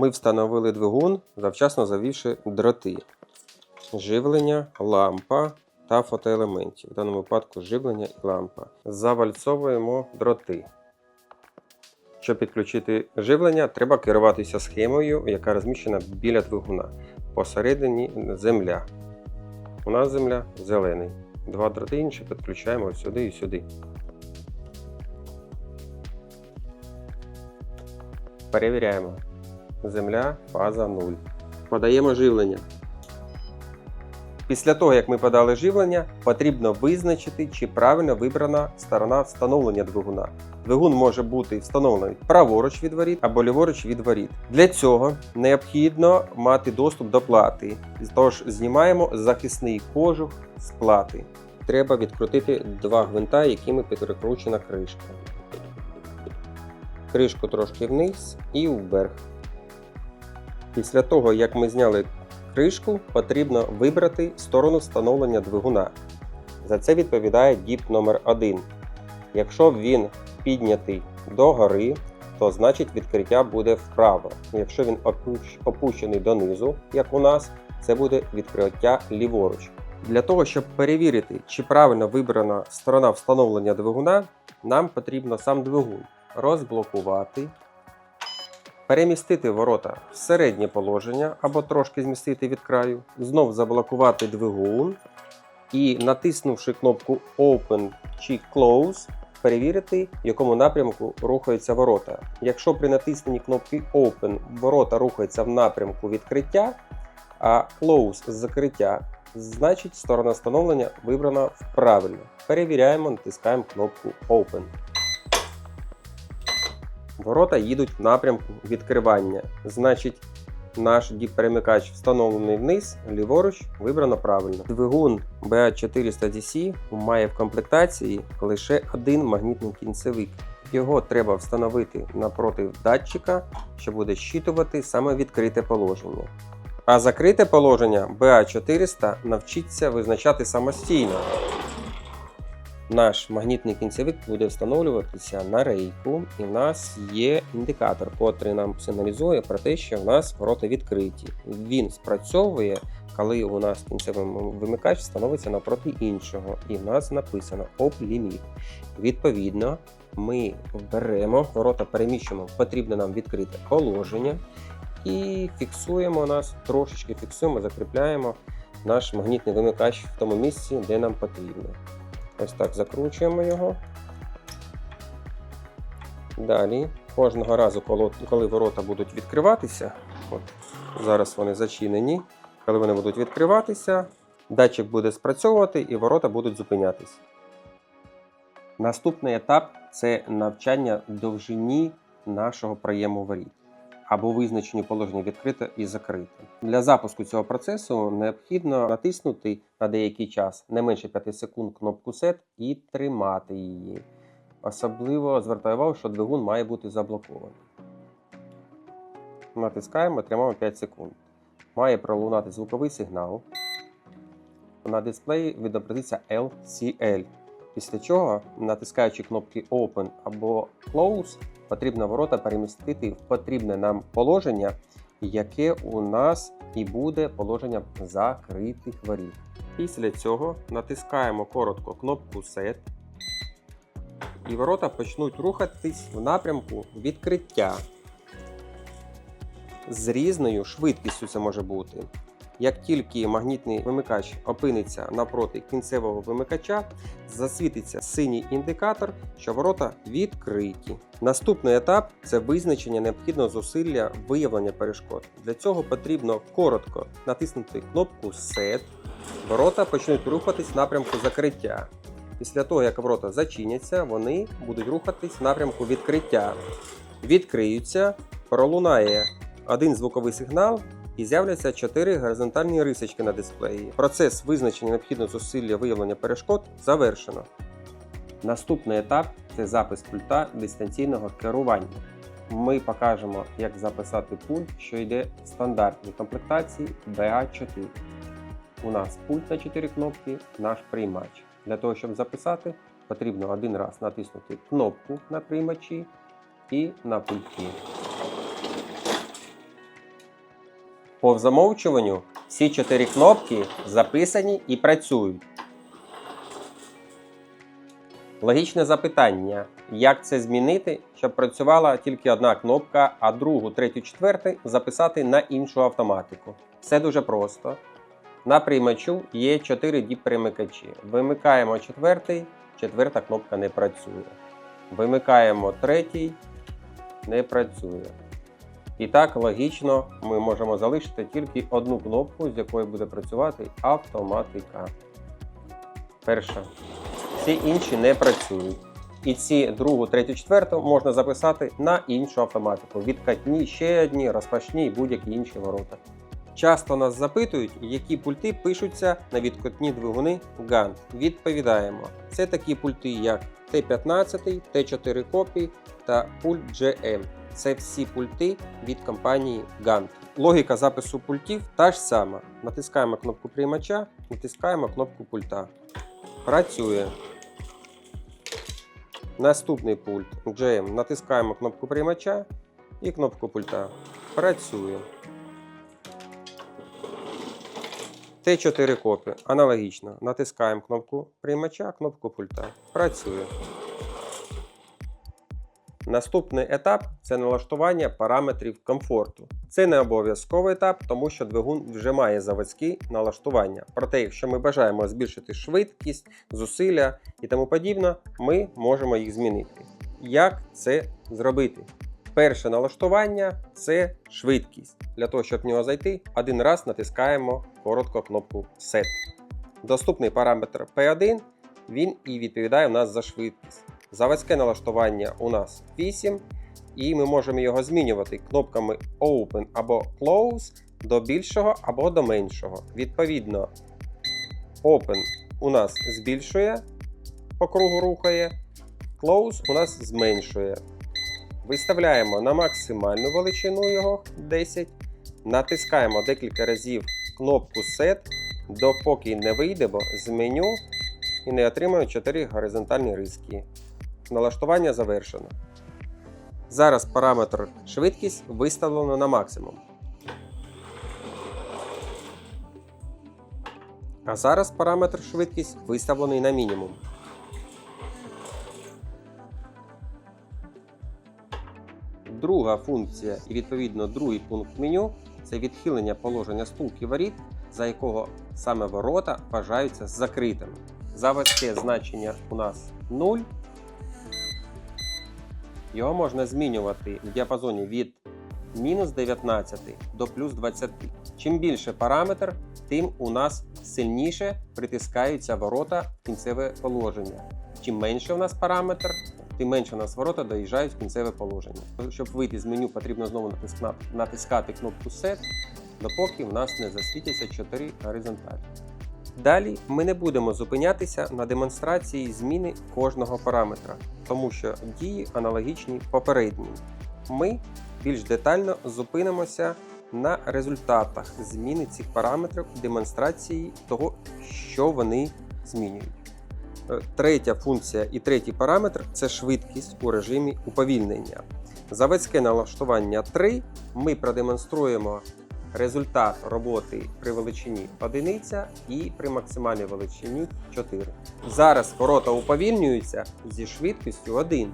Ми встановили двигун, завчасно завівши дроти. Живлення, лампа та фотоелементів. В даному випадку живлення і лампа. Завальцовуємо дроти. Щоб підключити живлення, треба керуватися схемою, яка розміщена біля двигуна. Посередині земля. У нас земля зелений. Два дроти інші підключаємо сюди і сюди. Перевіряємо. Земля, фаза 0. Подаємо живлення. Після того, як ми подали живлення, потрібно визначити, чи правильно вибрана сторона встановлення двигуна. Двигун може бути встановлений праворуч від воріт або ліворуч від воріт. Для цього необхідно мати доступ до плати. Тож знімаємо захисний кожух з плати. Треба відкрутити два гвинта, якими перекручена кришка. Кришку трошки вниз і вверх. Після того, як ми зняли кришку, потрібно вибрати сторону встановлення двигуна. За це відповідає діп номер 1 Якщо він піднятий догори, то значить відкриття буде вправо. Якщо він опущений донизу, як у нас, це буде відкриття ліворуч. Для того, щоб перевірити, чи правильно вибрана сторона встановлення двигуна, нам потрібно сам двигун розблокувати, перемістити ворота в середнє положення або трошки змістити від краю, знов заблокувати двигун і, натиснувши кнопку Open чи Close, перевірити, в якому напрямку рухаються ворота. Якщо при натисненні кнопки Open ворота рухаються в напрямку відкриття, а Close закриття, значить сторона встановлення вибрана правильно. Перевіряємо, натискаємо кнопку Open. Ворота їдуть в напрямку відкривання. Значить, наш діп-перемикач встановлений вниз, ліворуч вибрано правильно. Двигун BA400DC має в комплектації лише один магнітний кінцевик. Його треба встановити напроти датчика, що буде щитувати саме відкрите положення. А закрите положення BA400 навчиться визначати самостійно. Наш магнітний кінцевик буде встановлюватися на рейку, і в нас є індикатор, котрий нам сигналізує про те, що в нас ворота відкриті. Він спрацьовує, коли у нас кінцевий вимикач встановиться напроти іншого, і в нас написано Limit. Відповідно, ми беремо ворота, переміщуємо в потрібне нам відкрите положення і фіксуємо нас, трошечки фіксуємо, закріпляємо наш магнітний вимикач в тому місці, де нам потрібно. Ось так закручуємо його. Далі, кожного разу, коли, ворота будуть відкриватися, от зараз вони зачинені, коли вони будуть відкриватися, датчик буде спрацьовувати і ворота будуть зупинятися. Наступний етап це навчання довжині нашого проєму воріт або визначенню положення відкрите і закрите. Для запуску цього процесу необхідно натиснути на деякий час не менше 5 секунд кнопку SET і тримати її. Особливо звертаю увагу, що двигун має бути заблокований. Натискаємо, тримаємо 5 секунд. Має пролунати звуковий сигнал. На дисплеї відобразиться LCL. Після чого, натискаючи кнопки Open або Close, потрібно ворота перемістити в потрібне нам положення, яке у нас і буде положення закритих воріт. Після цього натискаємо коротко кнопку Set, і ворота почнуть рухатись в напрямку відкриття. З різною швидкістю це може бути. Як тільки магнітний вимикач опиниться напроти кінцевого вимикача, засвітиться синій індикатор, що ворота відкриті. Наступний етап це визначення необхідного зусилля виявлення перешкод. Для цього потрібно коротко натиснути кнопку Set. Ворота почнуть рухатись в напрямку закриття. Після того, як ворота зачиняться, вони будуть рухатись в напрямку відкриття. Відкриються, пролунає один звуковий сигнал, і з'являться чотири горизонтальні рисочки на дисплеї. Процес визначення необхідного зусилля виявлення перешкод завершено. Наступний етап це запис пульта дистанційного керування. Ми покажемо, як записати пульт, що йде в стандартній комплектації BA4. У нас пульт на 4 кнопки, наш приймач. Для того, щоб записати, потрібно один раз натиснути кнопку на приймачі і на пульті. По замовчуванню всі чотири кнопки записані і працюють. Логічне запитання: як це змінити, щоб працювала тільки одна кнопка, а другу, третю, четверту записати на іншу автоматику? Все дуже просто. На приймачу є 4 діп перемикачі. Вимикаємо четвертий, четверта кнопка не працює. Вимикаємо третій, не працює. І так логічно ми можемо залишити тільки одну кнопку, з якої буде працювати автоматика. Перша. Всі інші не працюють. І ці другу, третю, четверту можна записати на іншу автоматику. Відкатні, ще одні, розпашні будь-які інші ворота. Часто нас запитують, які пульти пишуться на відкотні двигуни GAN. Відповідаємо: це такі пульти, як Т15, Т4 копії та пульт GM. Це всі пульти від компанії GAN. Логіка запису пультів та ж сама. Натискаємо кнопку приймача, натискаємо кнопку пульта. Працює. Наступний пульт GM. Натискаємо кнопку приймача і кнопку пульта. Працює. Т4 копі. Аналогічно. Натискаємо кнопку приймача, кнопку пульта. Працює. Наступний етап це налаштування параметрів комфорту. Це не обов'язковий етап, тому що двигун вже має заводські налаштування. Проте, якщо ми бажаємо збільшити швидкість, зусилля і тому подібне, ми можемо їх змінити. Як це зробити? Перше налаштування це швидкість. Для того, щоб в нього зайти, один раз натискаємо коротко кнопку Set. Доступний параметр P1, він і відповідає у нас за швидкість. Заводське налаштування у нас 8, і ми можемо його змінювати кнопками Open або Close до більшого або до меншого. Відповідно, Open у нас збільшує, по кругу рухає, Close у нас зменшує. Виставляємо на максимальну величину його 10. Натискаємо декілька разів кнопку Set, допоки не вийдемо з меню і не отримаємо 4 горизонтальні риски. Налаштування завершено. Зараз параметр швидкість виставлено на максимум. А зараз параметр швидкість виставлений на мінімум. Друга функція і відповідно другий пункт меню це відхилення положення стулки воріт, за якого саме ворота вважаються закритими. Заводське значення у нас 0. Його можна змінювати в діапазоні від мінус 19 до плюс 20. Чим більше параметр, тим у нас сильніше притискаються ворота в кінцеве положення. Чим менше у нас параметр, тим менше у нас ворота доїжджають в кінцеве положення. Щоб вийти з меню, потрібно знову натискати кнопку Set, допоки в нас не засвітяться 4 горизонталі. Далі ми не будемо зупинятися на демонстрації зміни кожного параметра, тому що дії аналогічні попереднім. Ми більш детально зупинимося на результатах зміни цих параметрів демонстрації того, що вони змінюють. Е, Третя функція і третій параметр це швидкість у режимі уповільнення. Заводське налаштування 3 ми продемонструємо результат роботи при величині 1 і при максимальній величині 4. Зараз ворота уповільнюються зі швидкістю 1.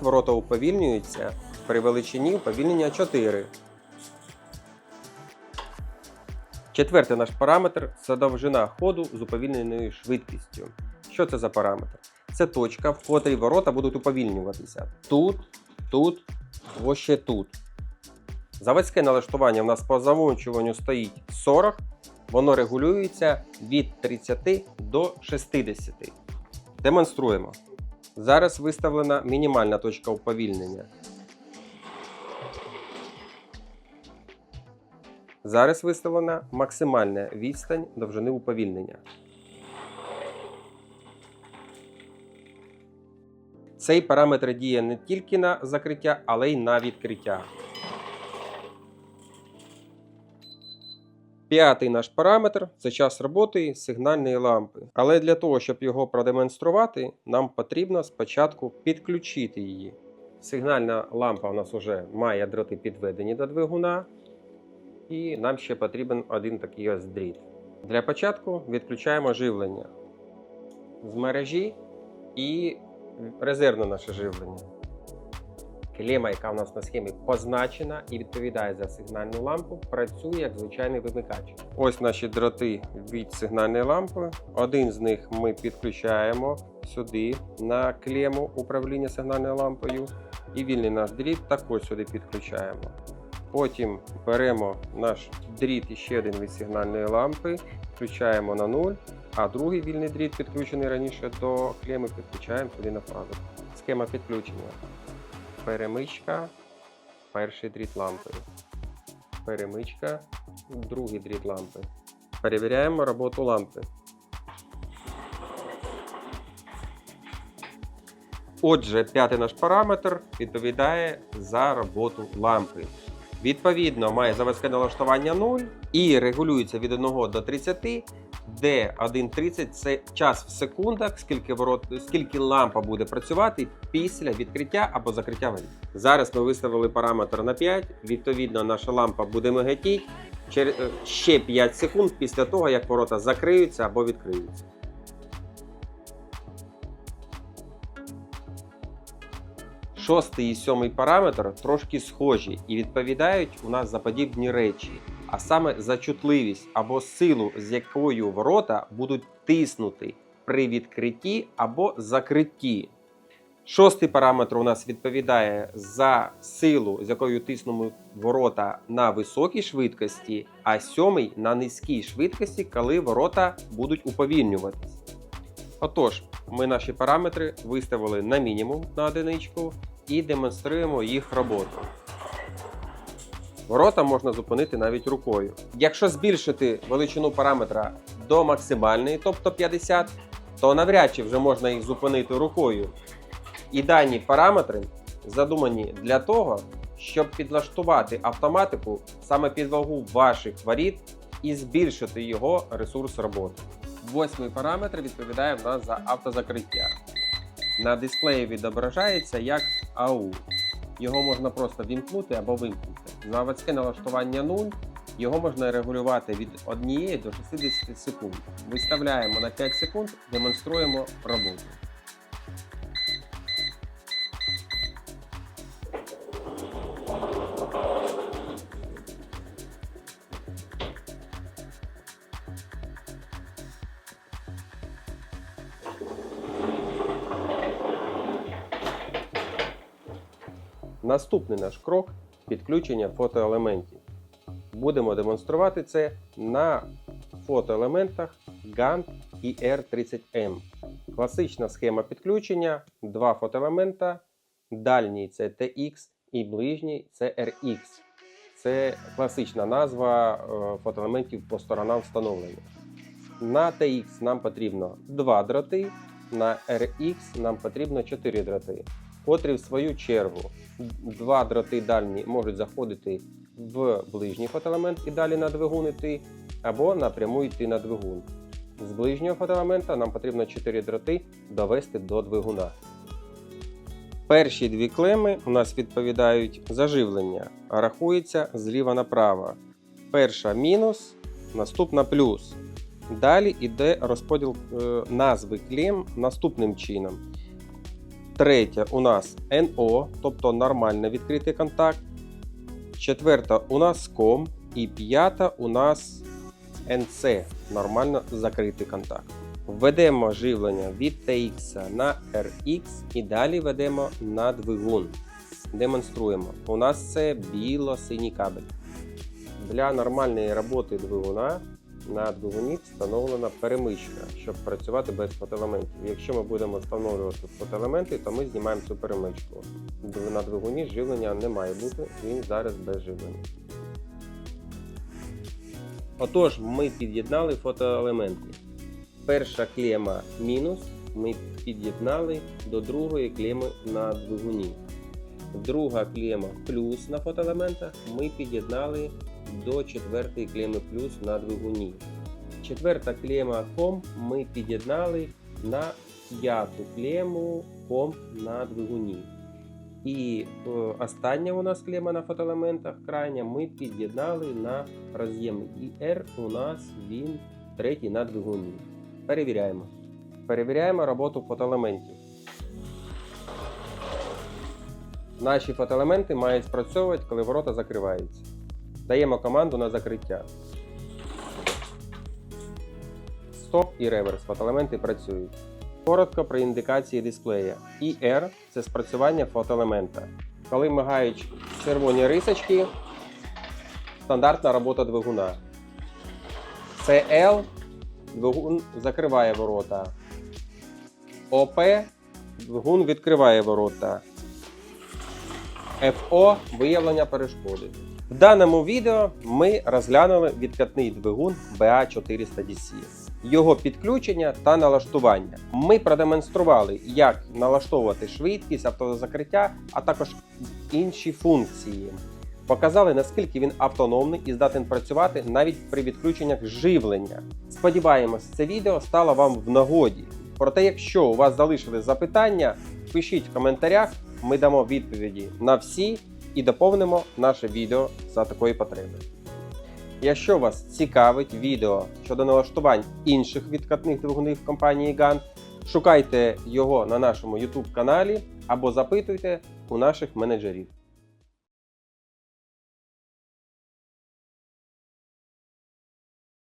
Ворота уповільнюються при величині уповільнення 4. Четвертий наш параметр це довжина ходу з уповільненою швидкістю. Що це за параметр? Це точка, в котрій ворота будуть уповільнюватися. Тут, тут, ось ще тут. Заводське налаштування в нас по замовчуванню стоїть 40, воно регулюється від 30 до 60. Демонструємо. Зараз виставлена мінімальна точка уповільнення. Зараз виставлена максимальна відстань довжини уповільнення. Цей параметр діє не тільки на закриття, але й на відкриття. П'ятий наш параметр це час роботи сигнальної лампи. Але для того, щоб його продемонструвати, нам потрібно спочатку підключити її. Сигнальна лампа у нас вже має дроти підведені до двигуна. І нам ще потрібен один такий ось дріт. Для початку відключаємо живлення з мережі і резервне наше живлення. Клема, яка у нас на схемі позначена і відповідає за сигнальну лампу, працює як звичайний вимикач. Ось наші дроти від сигнальної лампи. Один з них ми підключаємо сюди на клему управління сигнальною лампою. І вільний наш дріт також сюди підключаємо. Потім беремо наш дріт ще один від сигнальної лампи, включаємо на 0, а другий вільний дріт, підключений раніше до клеми, підключаємо сюди на фазу. Схема підключення. Перемичка, перший дріт лампи. Перемичка, другий дріт лампи. Перевіряємо роботу лампи. Отже, п'ятий наш параметр відповідає за роботу лампи. Відповідно, має заводське налаштування 0 і регулюється від 1 до 30, де 1.30 це час в секундах, скільки ворот, скільки лампа буде працювати після відкриття або закриття воріт. Зараз ми виставили параметр на 5. Відповідно, наша лампа буде мигатіти через ще 5 секунд після того, як ворота закриються або відкриються. Шостий і сьомий параметр трошки схожі і відповідають у нас за подібні речі, а саме за чутливість або силу, з якою ворота будуть тиснути при відкритті або закритті. Шостий параметр у нас відповідає за силу, з якою тиснуть ворота на високій швидкості, а сьомий на низькій швидкості, коли ворота будуть уповільнюватись. Отож, ми наші параметри виставили на мінімум на одиничку і демонструємо їх роботу. Ворота можна зупинити навіть рукою. Якщо збільшити величину параметра до максимальної, тобто 50, то навряд чи вже можна їх зупинити рукою. І дані параметри задумані для того, щоб підлаштувати автоматику саме під вагу ваших воріт і збільшити його ресурс роботи. Восьмий параметр відповідає в нас за автозакриття. На дисплеї відображається як AU. Його можна просто вімкнути або вимкнути. Заводське налаштування 0. Його можна регулювати від 1 до 60 секунд. Виставляємо на 5 секунд, демонструємо роботу. Наступний наш крок підключення фотоелементів. Будемо демонструвати це на фотоелементах GAN і R30M. Класична схема підключення: два фотоелемента. Дальній це TX і ближній це RX. Це класична назва е, фотоелементів по сторонам встановлення. На TX нам потрібно 2 дроти, на RX нам потрібно 4 дроти, котрі в свою чергу два дроти дальні можуть заходити в ближній фотоелемент і далі на двигун йти, або напряму йти на двигун. З ближнього фотоелемента нам потрібно 4 дроти довести до двигуна. Перші дві клеми у нас відповідають за живлення, а рахується зліва направо. Перша мінус, наступна плюс. Далі йде розподіл е, назви клем наступним чином. Третя у нас NO, тобто нормально відкритий контакт. Четверта у нас ком. І п'ята у нас NC, нормально закритий контакт. Введемо живлення від TX на RX і далі ведемо на двигун. Демонструємо. У нас це біло-синій кабель. Для нормальної роботи двигуна на двигуні встановлена перемичка, щоб працювати без фотоелементів. Якщо ми будемо встановлювати фотоелементи, то ми знімаємо цю перемичку. На двигуні живлення не має бути, він зараз без живлення. Отож, ми під'єднали фотоелементи. Перша клема мінус ми під'єднали до другої клеми на двигуні. Друга клема плюс на фотоелементах ми під'єднали до четвертої клеми плюс на двигуні. Четверта клема комп ми під'єднали на п'яту клему комп на двигуні. І е, остання у нас клема на фотоелементах крайня ми під'єднали на роз'єм IR. У нас він третій на двигуні. Перевіряємо. Перевіряємо роботу фотоелементів. Наші фотоелементи мають спрацьовувати, коли ворота закриваються. Даємо команду на закриття. Стоп і реверс. Фотоелементи працюють. Коротко про індикації дисплея. IR – це спрацювання фотоелемента. Коли мигають червоні рисочки, стандартна робота двигуна. CL двигун закриває ворота. ОП двигун відкриває ворота. FO виявлення перешкоди. В даному відео ми розглянули відкатний двигун BA400DC, його підключення та налаштування. Ми продемонстрували, як налаштовувати швидкість автозакриття, а також інші функції. Показали, наскільки він автономний і здатен працювати навіть при відключеннях живлення. Сподіваємось, це відео стало вам в нагоді. Проте, якщо у вас залишили запитання, пишіть в коментарях, ми дамо відповіді на всі і доповнимо наше відео за такої потреби. Якщо вас цікавить відео щодо налаштувань інших відкатних двигунів компанії GAN, шукайте його на нашому YouTube каналі або запитуйте у наших менеджерів.